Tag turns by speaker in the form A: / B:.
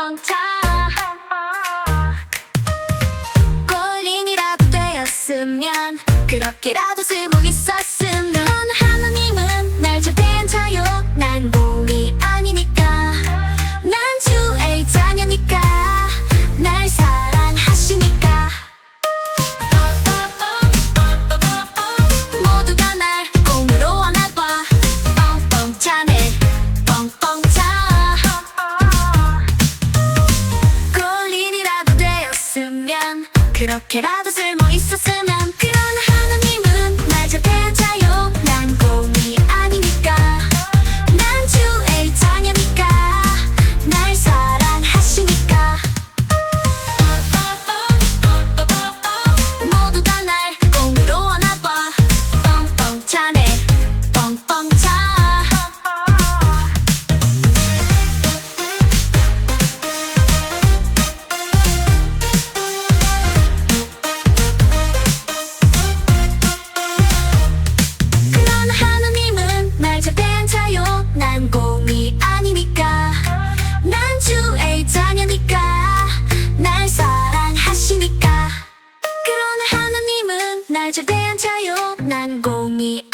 A: 뻥차 꼴린이라도 되었으면 그렇게라도 쓰고 있었으면 하나님은 날 주된 자유. 난 몸이 그렇게라도 쓸모 있었으면 그런 하나님은 날 절대 차요. 난 곰이 아니니까. 난 주의 자녀니까. 날 사랑하시니까. 모두 다날 곰으로 안아봐. 뻥뻥 차네. 뻥뻥 날 절대 안 차요. 난 곰이